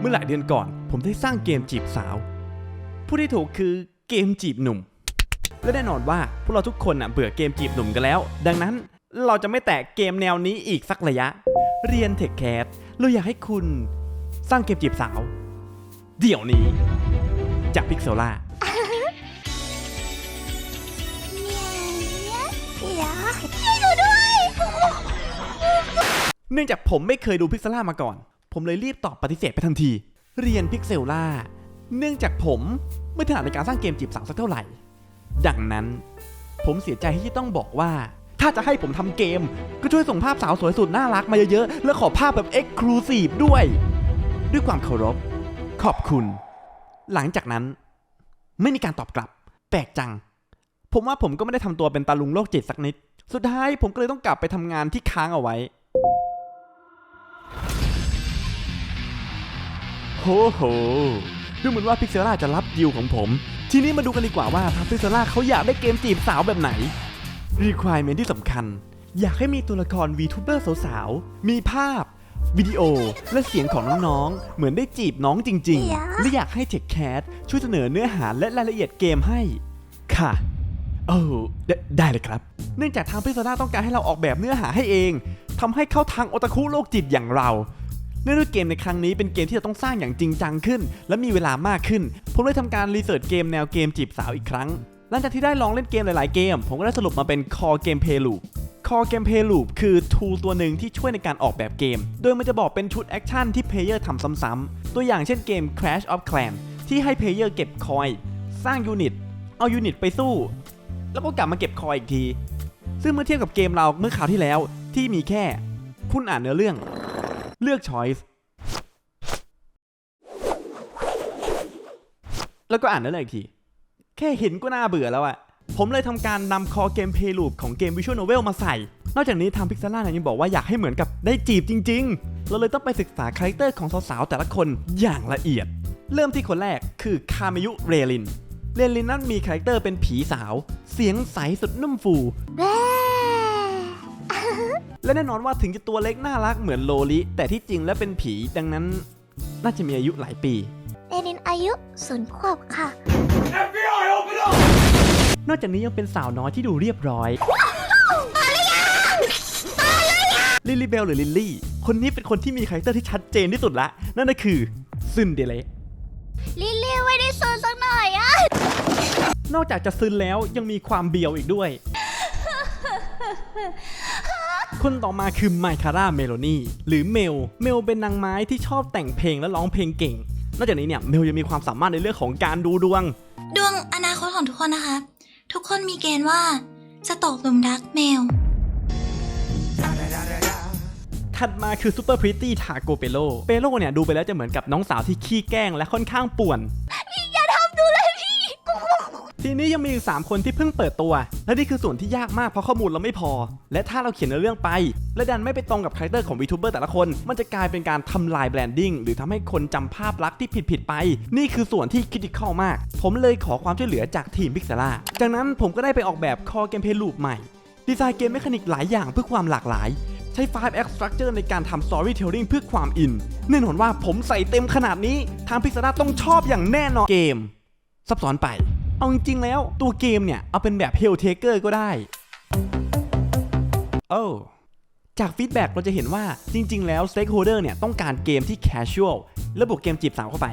เมื่อหลายเดือนก่อน ผมได้สร้างเกมจีบสาว ผู้ที่ถูกคือเกมจีบหนุ่ม และแน่นอนว่าพวกเราทุกคนน่ะเบื่อเกมจีบหนุ่มกันแล้ว ดังนั้นเราจะไม่แตะเกมแนวนี้อีกสักระยะ เรียนเทคแคสเราอยากให้คุณสร้างเกมจีบสาว เดี๋ยวนี้ จากพิกเซล่าเดี๋ยวช่วยหนูด้วยเนื่องจากผมไม่เคยดูพิกเซล่ามาก่อน ผมเลยรีบตอบปฏิเสธไปทันที เรียนพิกเซล่าเนื่องจากผมไม่ถนัดในการสร้างเกมจีบสาวสักเท่าไหร่ ดังนั้น ผมเสียใจที่ต้องบอกว่า ถ้าจะให้ผมทำเกม ก็ช่วยส่งภาพสาวสวยสุดน่ารักมาเยอะๆ แล้วขอภาพแบบเอ็กซ์คลูซีฟด้วย ด้วยความเคารพ ขอบคุณ หลังจากนั้น ไม่มีการตอบกลับ แปลกจัง ผมว่าผมก็ไม่ได้ทำตัวเป็นตาลุงโรคจิตสักนิด สุดท้ายผมก็เลยต้องกลับไปทำงานที่ค้างเอาไว้ โหโห ดูเหมือนว่าพิกเซล่าจะรับดิวของผม ทีนี้มาดูกันดีกว่าว่าทางพิกเซล่าเขาอยากได้เกมจีบสาวแบบไหน Requirement ที่สำคัญ อยากให้มีตัวละคร VTuber สาวๆ มีภาพ วิดีโอ และเสียงของน้องๆ เหมือนได้จีบน้องจริงๆ และอยากให้ Tech Cat ช่วยเสนอเนื้อหาและรายละเอียดเกมให้ ค่ะโอ้ได้ได้เลยครับ เนื่องจากทางพิซซ่าต้องการให้เราออกแบบเนื้อหาให้เองทำให้เข้าทางโอตาคุโลกจิตอย่างเรา เนื่องด้วยเกมในครั้งนี้เป็นเกมที่จะต้องสร้างอย่างจริงจังขึ้น และมีเวลามากขึ้น ผมเลยทำการรีเสิร์ชเกมแนวเกมจีบสาวอีกครั้ง หลังจากที่ได้ลองเล่นเกมหลาย ๆ เกม ผมก็ได้สรุปมาเป็น Core Gameplay Loop Core Gameplay Loop คือ tool ตัวหนึ่งที่ช่วยในการออกแบบเกม โดยมันจะบอกเป็นชุดแอคชั่นที่เพลเยอร์ทำซ้ำๆ ตัวอย่างเช่นเกม Clash of Clans ที่ให้เพลเยอร์เก็บคอย สร้างยูนิต เอายูนิตไปสู้ แล้วก็กลับมาเก็บคอยอีกที ซึ่งเมื่อเทียบกับเกมเราเมื่อคราวที่แล้วที่มีแค่ คุณอ่านเนื้อเรื่อง เลือก choice แล้วก็อ่านนื้อเรื่องอีกที แค่เห็นก็น่าเบื่อแล้วอะผมเลยทำการนำคอเกมเพย์ลูปของเกม Visual Novel มาใส่ นอกจากนี้ทางพิกซ l ล่ายังบอกว่าอยากให้เหมือนกับได้จีบจริง ๆ เราเลยต้องไปศึกษาคาแรคเตอร์ของสาวๆแต่ละคนอย่างละเอียด เริ่มที่คนแรกคือคาเมยุเรลิน เรลินนั้นมีคาแรคเตอร์เป็นผีสาว เสียงใสสุดนุ่มฟู แม่และแน่นอนว่าถึงจะตัวเล็กน่ารักเหมือนโลลิ แต่ที่จริงแล้วเป็นผีดังนั้น น่าจะมีอายุหลายปีเอลินอายุศูนย์ขวบค่ะนอกจากนี้ยังเป็นสาวน้อยที่ดูเรียบร้อยลิลลี่เบลหรือลิลลี่ คนนี้เป็นคนที่มีคาแรคเตอร์ที่ชัดเจนที่สุดละ นั่นก็คือซึนเดเลลิลลี่ไม่ได้โซนสักหน่อยอะนอกจากจะซึนแล้วยังมีความเบียวอีกด้วย คนต่อมาคือไมคาร่าเมโลนีหรือเมล เมลเป็นนางไม้ที่ชอบแต่งเพลงและร้องเพลงเก่ง นอกจากนี้เนี่ยเมลยังมีความสามารถในเรื่องของการดูดวง ดวงอนาคตของทุกคนนะคะ ทุกคนมีเกณฑ์ว่าจะตกหลุมรักแมวถัดมาคือซูเปอร์พริตตี้ทาโกเปโล เปโลเนี่ยดูไปแล้วจะเหมือนกับน้องสาวที่ขี้แกล้งและค่อนข้างป่วน ทีนี้ยังมีอีก 3 คนที่เพิ่งเปิดตัว และนี่คือส่วนที่ยากมากเพราะข้อมูลเราไม่พอ และถ้าเราเขียนเนื้อเรื่องไป และดันไม่ไปตรงกับคาแรคเตอร์ของวีทูเบอร์แต่ละคน มันจะกลายเป็นการทำลายแบรนดิ้งหรือทำให้คนจำภาพลักษณ์ที่ผิดๆไป นี่คือส่วนที่คริติคอลมาก ผมเลยขอความช่วยเหลือจากทีมพิกซ l ล่าจากนั้นผมก็ได้ไปออกแบบคอเกมเพลย์ลูปใหม่ ดีไซน์เกมเมคานิกหลายอย่างเพื่อความหลากหลายใช้5 Act Structure ในการทำ Storytelling เพื่อความอิน แน่นอนว่าผมใส่เต็มขนาดนี้ ทางพิกซ l ล่าต้องชอบอย่างแน่นอนเกม ซับซ้อนไป เอาจริงๆแล้วตัวเกมเนี่ย เอาเป็นแบบ Hell Taker ก็ได้โอ้จากฟีดแบ็กเราจะเห็นว่าจริง ๆ แล้ว Stakeholder เนี่ย ต้องการเกมที่ casual และบวกเกมจีบสาวเข้าไป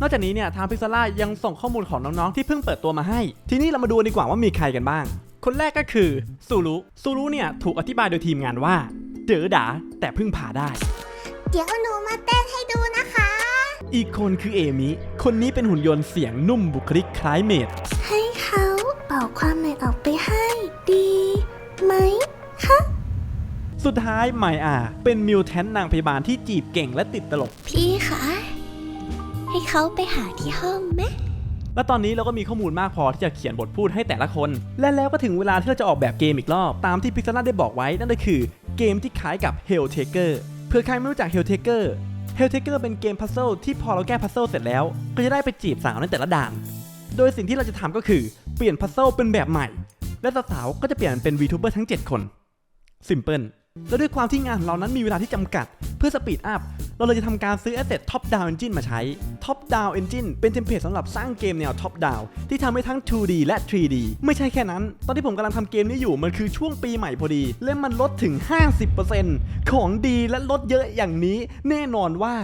นอกจากนี้เนี่ย ทางพิกซ l ล่ายังส่งข้อมูลของน้อง ๆ ที่เพิ่งเปิดตัวมาให้ ทีนี้เรามาดูดีกว่าว่ามีใครกันบ้าง คนแรกก็คือซูรุซูรุเนี่ย ถูกอธิบายโดยทีมงานว่า เด๋อดาแต่พึ่งพาได้ เดี๋ยวหนูมาเต้นให้ดูนะคะ อีกคนคือเอมิ คนนี้เป็นหุ่นยนต์เสียงนุ่มบุคลิกคล้ายเมด ให้เขาเป่าความเหนื่อยออกไปให้ดีไหมคะ สุดท้ายไมอาเป็นมิวแทนนางพยาบาลที่จีบเก่งและติดตลก พี่คะ ให้เขาไปหาที่ห้องไหมและตอนนี้เราก็มีข้อมูลมากพอที่จะเขียนบทพูดให้แต่ละคน และแล้วก็ถึงเวลาที่เราจะออกแบบเกมอีกรอบ ตามที่พิกซ l ล่าได้บอกไว้นั่นก็คือเกมที่คล้ายกับ Hell Taker เผื่อใครไม่รู้จัก Hell Taker Hell Taker เป็นเกมพัซเซิลที่พอเราแก้พัซเซิลเสร็จแล้ว ก็จะได้ไปจีบสาวในแต่ละด่าน โดยสิ่งที่เราจะทำก็คือเปลี่ยนพัซเซิลเป็นแบบใหม่ และสาวๆก็จะเปลี่ยนเป็น VTuber ทั้ง 7 คนซิมเพิล แล้วด้วยความที่งานของเรานั้นมีเวลาที่จำกัด เพื่อสปีดอัพ เราเลยจะทำการซื้อ Asset Top Down Engine มาใช้ Top Down Engine เป็นเทมเพลตสำหรับสร้างเกมแนว Top Down ที่ทำให้ทั้ง 2D และ 3D ไม่ใช่แค่นั้น ตอนที่ผมกำลังทำเกมนี้อยู่มันคือช่วงปีใหม่พอดี และมันลดถึง 50%ของดีและลดเยอะอย่างนี้ แน่นอนว่า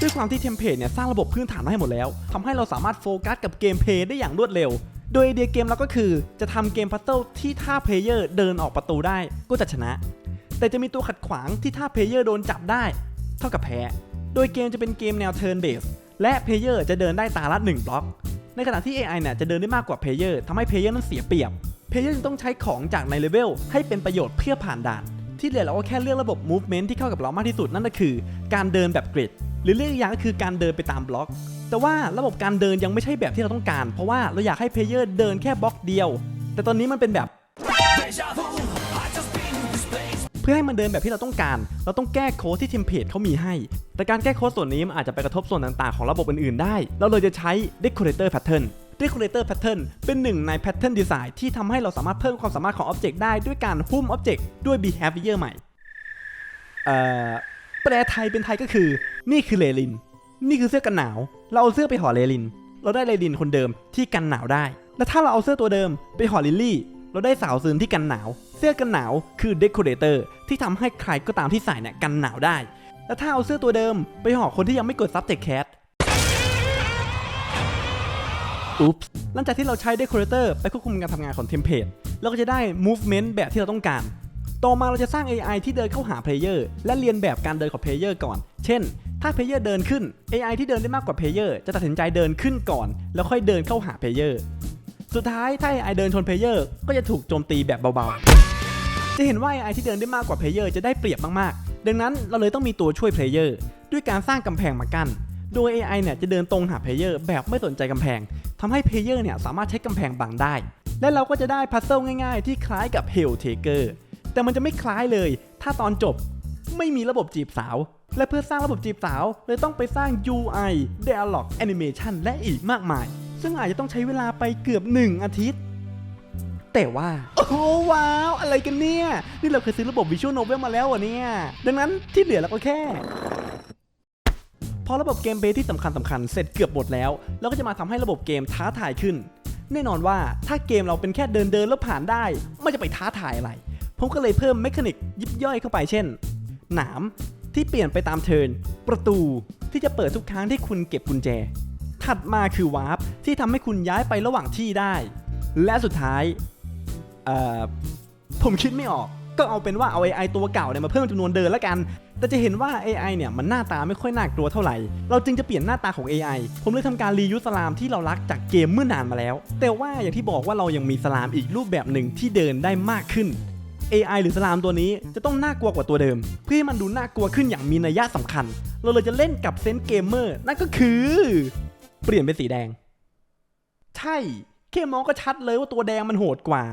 ด้วยความที่เทมเพลตเนี่ยสร้างระบบพื้นฐานมาให้หมดแล้วทำให้เราสามารถโฟกัสกับเกมเพลย์ได้อย่างรวดเร็วโดยไอเดียเกมเราก็คือจะทำเกมพัซเซิลที่ถ้าเพลเยอร์เดินออกประตูได้ก็จะชนะ แต่จะมีตัวขัดขวางที่ถ้าเพลเยอร์โดนจับได้ เท่ากับแพ้ โดยเกมจะเป็นเกมแนว turn based และเพลเยอร์จะเดินได้ตาละ1บล็อก ในขณะที่ AI เนี่ยจะเดินได้มากกว่าเพลเยอร์ทำให้เพลเยอร์นั้นเสียเปรียบเพลเยอร์จึงต้องใช้ของจากในเลเวลให้เป็นประโยชน์เพื่อผ่านด่าน ที่เหลือเราก็แค่เลือกระบบ movement ที่เข้ากับเรามากที่สุดนั่นก็คือ การเดินแบบกริดหรือเรียกอีกอย่างก็คือการเดินไปตามบล็อก แต่ว่าระบบการเดินยังไม่ใช่แบบที่เราต้องการ เพราะว่าเราอยากให้เพลเยอร์เดินแค่บล็อกเดียว แต่ตอนนี้มันเป็นแบบ พื่อให้มันเดินแบบที่เราต้องการ เราต้องแก้โค้ดที่เทมเพลตเขามีให้ แต่การแก้โค้ดส่วนนี้มันอาจจะไปกระทบส่วนต่างๆของระบบอื่นๆได้ เราเลยจะใช้ Decorator Pattern Decorator Pattern เป็นหนึ่งใน Pattern Design ที่ทำให้เราสามารถเพิ่มความสามารถของ Object ได้ด้วยการหุ้ม Object ด้วย Behavior ใหม่ เอ่อ แปลไทยเป็นไทยก็คือ นี่คือเลลิน นี่คือเสื้อกันหนาว เราเอาเสื้อไปห่อเลลิน เราได้เลลินคนเดิมที่กันหนาวได้ และถ้าเราเอาเสื้อตัวเดิมไปห่อลิลลี่ เราได้สาวซึนที่กันหนาว เสื้อกันหนาวคือเดคอเรเตอร์ที่ทำให้ใครก็ตามที่ใส่เนี่ยกันหนาวได้ และถ้าเอาเสื้อตัวเดิมไปห่อคนที่ยังไม่กดซับเทคแคสอุ๊บหลังจากที่เราใช้ Decorator ไปควบคุมการทำงานของเทมเพลตเราก็จะได้ movement แบบที่เราต้องการ ต่อมาเราจะสร้าง AI ที่เดินเข้าหาเพลเยอร์และเรียนแบบการเดินของเพลเยอร์ก่อน เช่น ถ้าเพลเยอร์เดินขึ้น AI ที่เดินได้มากกว่าเพลเยอร์จะตัดสินใจเดินขึ้นก่อน แล้วค่อยเดินเข้าหาเพลเยอร์ สุดท้ายถ้า AI เดินชนเพลเยอร์ก็จะถูกโจมตีแบบเบาๆ จะเห็นว่า AI ที่เดินได้มากกว่าเพลเยอร์จะได้เปรียบมากๆ ดังนั้นเราเลยต้องมีตัวช่วยเพลเยอร์ด้วยการสร้างกำแพงมากั้น โดย AI เนี่ยจะเดินตรงหาเพลเยอร์แบบไม่สนใจกำแพงทำให้เพลเยอร์เนี่ยสามารถใช้กำแพงบังได้ และเราก็จะได้พัซเซิลง่ายๆ ที่คล้ายกับ Hell Taker แต่มันจะไม่คล้ายเลย ถ้าตอนจบไม่มีระบบจีบสาว และเพื่อสร้างระบบจีบสาวเลยต้องไปสร้าง UI Dialog Animation และอีกมากมาย ซึ่งอาจจะต้องใช้เวลาไปเกือบ1อาทิตย์ แต่ว่า โอ้ว้าว อะไรกันเนี่ย นี่เราเคยซื้อระบบ Visual Novel มาแล้วเหรอะเนี่ย ดังนั้นที่เหลือเราก็แค่ พอระบบเกมเบสที่สำคัญสำคัญๆเสร็จเกือบหมดแล้ว เราก็จะมาทำให้ระบบเกมท้าทายขึ้น แน่นอนว่าถ้าเกมเราเป็นแค่เดินเดินๆแล้วผ่านได้ไม่จะไปท้าทายอะไรผมก็เลยเพิ่มเมคานิกยิบย่อยเข้าไปเช่น หนามที่เปลี่ยนไปตามเทิร์นประตูที่จะเปิดทุกครั้งที่คุณเก็บกุญแจ ถัดมาคือวาร์ปที่ทำให้คุณย้ายไประหว่างที่ได้ และสุดท้ายผมคิดไม่ออก ก็เอาเป็นว่าเอา AI ตัวเก่าเนี่ยมาเพิ่มจำนวนเดินแล้วกัน แต่จะเห็นว่า AI เนี่ยมันหน้าตาไม่ค่อยน่ากลัวเท่าไหร่ เราจึงจะเปลี่ยนหน้าตาของ AI ผมเลยทำการรียูสสลามที่เรารักจากเกมเมื่อนานมาแล้ว แต่ว่าอย่างที่บอกว่าเรายังมีสลามอีกรูปแบบหนึ่งที่เดินได้มากขึ้น AI หรือสลามตัวนี้จะต้องน่ากลัวกว่าตัวเดิม เพื่อให้มันดูน่ากลัวขึ้นอย่างมีนัยยะสำคัญ เราเลยจะเล่นกับเซนส์เกมเมอร์นั่นก็คือ เปลี่ยนเป็นสีแดง ใช่แค่มองก็ชัดเลยว่าตัวแดงมันโหดกว่า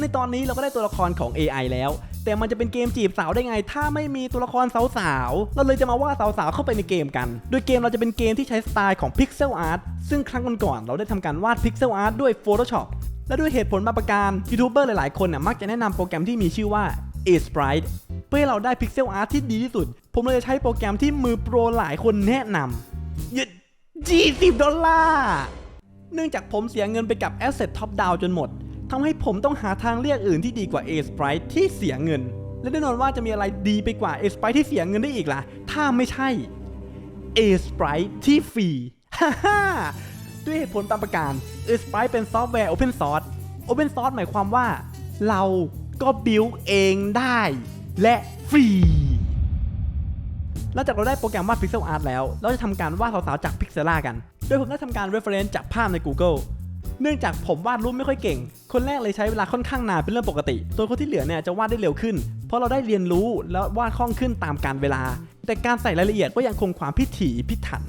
ในตอนนี้เราก็ได้ตัวละครของ AI แล้ว แต่มันจะเป็นเกมจีบสาวได้ไง ถ้าไม่มีตัวละครสาวๆเราเลยจะมาว่าสาวๆเข้าไปในเกมกัน โดยเกมเราจะเป็นเกมที่ใช้สไตล์ของ Pixel Art ซึ่งครั้งก่อนๆเราได้ทำการวาด Pixel Art ด้วย Photoshop และด้วยเหตุผลบางประการยูทูบเบอร์หลายๆ คนน่ะมักจะแนะนำโปรแกรมที่มีชื่อว่า a Sprite เพื่อให้เราได้ Pixel Art ที่ดีที่สุด ผมเลยจะใช้โปรแกรมที่มือโปรหลายคนแนะนำยึด 20 ดอลลาร์ เนื่องจากผมเสียเงินไปกับ Asset Top Down จนหมดทำให้ผมต้องหาทางเลือกอื่นที่ดีกว่า A Sprite ที่เสียเงิน และแน่นอนว่าจะมีอะไรดีไปกว่า A Sprite ที่เสียเงินได้อีกล่ะ ถ้าไม่ใช่ A Sprite ที่ฟรี ฮ่าฮ่าด้วยเหตุผลตามประการ A Sprite เป็นซอฟต์แวร์ Open Source Open Source หมายความว่า เราก็บิวเองได้ และฟรี หลังจากเราได้โปรแกรมวาด Pixel Art แล้ว เราจะทำการวาดสาวๆจาก Pixela กัน โดยผมได้ทำการ reference จากภาพใน Google เนื่องจากผมวาดรูปไม่ค่อยเก่ง คนแรกเลยใช้เวลาค่อนข้างนานเป็นเรื่องปกติส่วคนที่เหลือเนี่ยจะวาดได้เร็วขึ้น เพราะเราได้เรียนรู้แล้ววาดคล่องขึ้นตามการเวลา แต่การใส่รายละเอียดก็ยังคงความพิถีพิถัน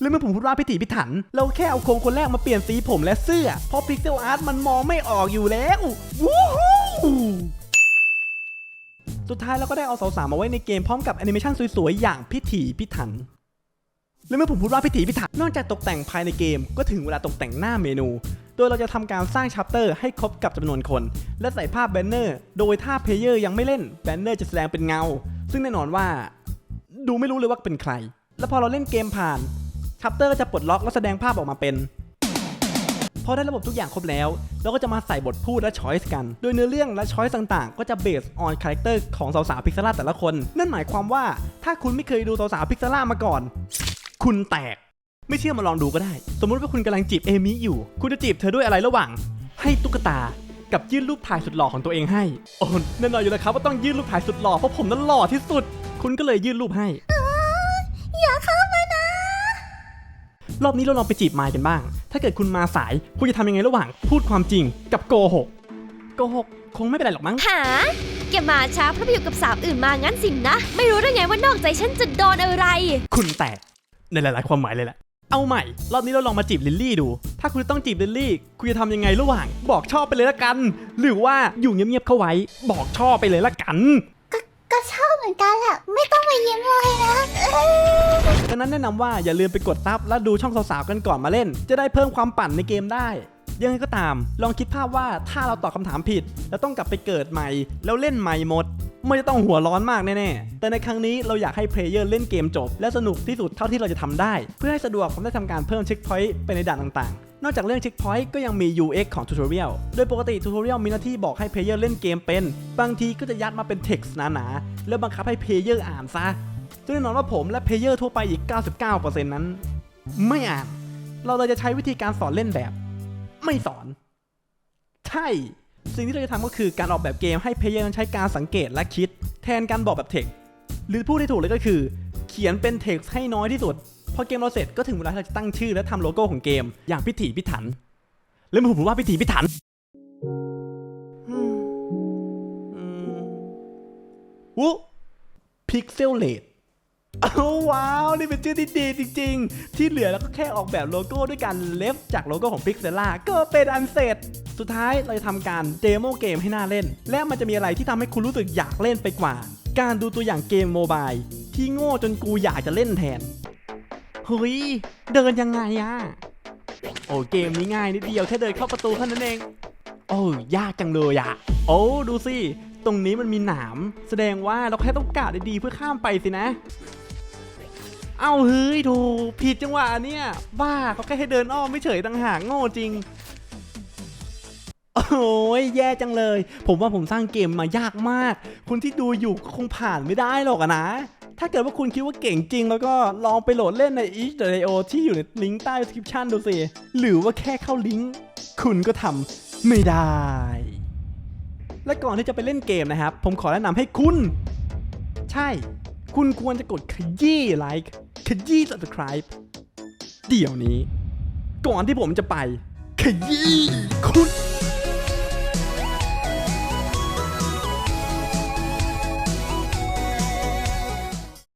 และเมื่อผมพูดว่าพิถีพิถัน เราแค่เอาโครงคนแรกมาเปลี่ยนสีผมและเสื้อ เพราะ Pixel Art มันมองไม่ออกอยู่แล้ว วู้ฮู้ สุดท้ายเราก็ได้เอาสาวๆมาไว้ในเกมพร้อมกับแอนิเมชันสวยๆ อย่างพิถีพิถันและเมื่อผมพูดว่าพิถีพิถันนอกจากตกแต่งภายในเกม ก็ถึงเวลาตกแต่งหน้าเมนู โดยเราจะทำการสร้างชัปเตอร์ให้ครบกับจำนวนคน และใส่ภาพแบนเนอร์ โดยถ้าเพลเยอร์ยังไม่เล่นแบนเนอร์จะแสดงเป็นเงา ซึ่งแน่นอนว่า ดูไม่รู้เลยว่าเป็นใคร แล้วพอเราเล่นเกมผ่านชัปเตอร์ก็จะปลดล็อกและแสดงภาพออกมาเป็น อได้ระบบทุกอย่างครบแล้ว เราก็จะมาใส่บทพูดและช้อยส์กัน โดยเนื้อเรื่องและช้อยส์ต่างๆ ก็จะเบสออนคาแรคเตอร์ของสาวๆพิกซล่าแต่ละคน นั่นหมายความว่าถ้าคุณไม่เคยดูสาวๆพิกซล่ามาก่อน คุณแตก ไม่เชื่อมาลองดูก็ได้ สมมุติว่าคุณกำลังจีบเอมิอยู่ คุณจะจีบเธอด้วยอะไรระหว่าง ให้ตุ๊กตากับยื่นรูปถ่ายสุดหล่อของตัวเองให้ โอ้แน่นอนอยู่แล้วครับว่าต้องยื่นรูปถ่ายสุดหล่อเพราะผมนั้นหล่อที่สุด คุณก็เลยยื่นรูปให้อย่าเข้ามานะ รอบนี้เราลองไปจีบมายกันบ้าง ถ้าเกิดคุณมาสาย คุณจะทำยังไงระหว่าง พูดความจริงกับโกหก โกหก คงไม่เป็นไรหรอกมั้ง หาแกมาช้าเพราะไปอยู่กับสาวอื่นมางั้นสินะ ไม่รู้ได้ไงว่านอกใจฉันจะโดนอะไร คุณแตก ในหลาย ๆ ความหมายเลยแหละ เอาใหม่ รอบนี้เราลองมาจีบลิลลี่ดู ถ้าคุณต้องจีบลิลลี่ คุณจะทำยังไงระหว่าง บอกชอบไปเลยละกัน หรือว่าอยู่เงียบ ๆ เข้าไว้ บอกชอบไปเลยละกัน ก็ชอบเหมือนกันแหละไม่ต้องมายิ้มเลยนะเอ้ยดังนั้นแนะนำว่าอย่าลืมไปกดซับและดูช่องสาวๆกันก่อนมาเล่น จะได้เพิ่มความปั่นในเกมได้ ยังไงก็ตาม ลองคิดภาพว่าถ้าเราตอบคำถามผิด แล้วต้องกลับไปเกิดใหม่ แล้วเล่นใหม่หมดไม่จะต้องหัวร้อนมากแน่ๆ แต่ในครั้งนี้เราอยากให้เพลเยอร์เล่นเกมจบ และสนุกที่สุดเท่าที่เราจะทำได้ เพื่อให้สะดวกผมได้ทำการเพิ่มเช็คพอยต์ไปในด่านต่างๆ นอกจากเรื่องเช็คพอยต์ก็ยังมี UX ของทูตอเรียลโดยปกติทูตอเรียลมีหน้าที่บอกให้เพลเยอร์เล่นเกมเป็น บางทีก็จะยัดมาเป็น text หนาๆ แล้วบังคับให้เพลเยอร์อ่านซะซึ่งแน่นอนว่าผมและเพลเยอร์ทั่วไปอีก 99%นั้น ไม่อ่าน เราเลยจะใช้วิธีการสอนเล่นแบบ ไม่สอน ใช่ สิ่งที่เราจะทำก็คือการออกแบบเกมให้เพลเยอร์นั้นใช้การสังเกตและคิด แทนการบอกแบบเทคหรือพูดที่ถูกเลยก็คือ เขียนเป็นเท็กซ์ให้น้อยที่สุด อเกมเราเสร็จก็ถึงเวลาที่เราจะตั้งชื่อและทำโลโก้ของเกม อย่างพิถีพิถันแล้วผมว่าพิถีพิถันอืมอืมวุพิกเซลเลดโอ้ว้าว นี่เป็นชื่อที่ดีจริง ๆ ที่เหลือแล้วก็แค่ออกแบบโลโก้ด้วยการเลฟจากโลโก้ของ Pixela ก็เป็นอันเสร็จ สุดท้ายเราจะทำการเดโมเกมให้น่าเล่น และมันจะมีอะไรที่ทำให้คุณรู้สึกอยากเล่นไปกว่า การดูตัวอย่างเกมโมบายที่โง่จนกูอยากจะเล่นแทน เฮ้ย เดินยังไงอะโอ้เกมนี้ง่ายนิดเดียวแค่เดินเข้าประตูเท่านั้นเอง โอ้ยากจังเลยอะโอ้ดูสิ ตรงนี้มันมีหนาม แสดงว่าเราแค่ต้องกาดดีๆเพื่อข้ามไปสินะ เอ้าเฮ้ยโถผิดจังหวะเนี่ยบ้าเขาแค่ให้เดินอ้อมไม่เฉยต่างหากโง่จริงโอ้ยแย่จังเลย ผมว่าผมสร้างเกมมายากมากคุณที่ดูอยู่ก็คงผ่านไม่ได้หรอกนะ ถ้าเกิดว่าคุณคิดว่าเก่งจริง แล้วก็ลองไปโหลดเล่นใน itch.io ที่อยู่ในลิงก์ใต้ description ดูสิ หรือว่าแค่เข้าลิงก์คุณก็ทำไม่ได้ และก่อนที่จะไปเล่นเกมนะครับ ผมขอแนะนำให้คุณ ใช่ คุณควรจะกดขยี้ไลค์ขยี้ subscribe เดี๋ยวนี้ ก่อนที่ผมจะไป ขยี้คุณ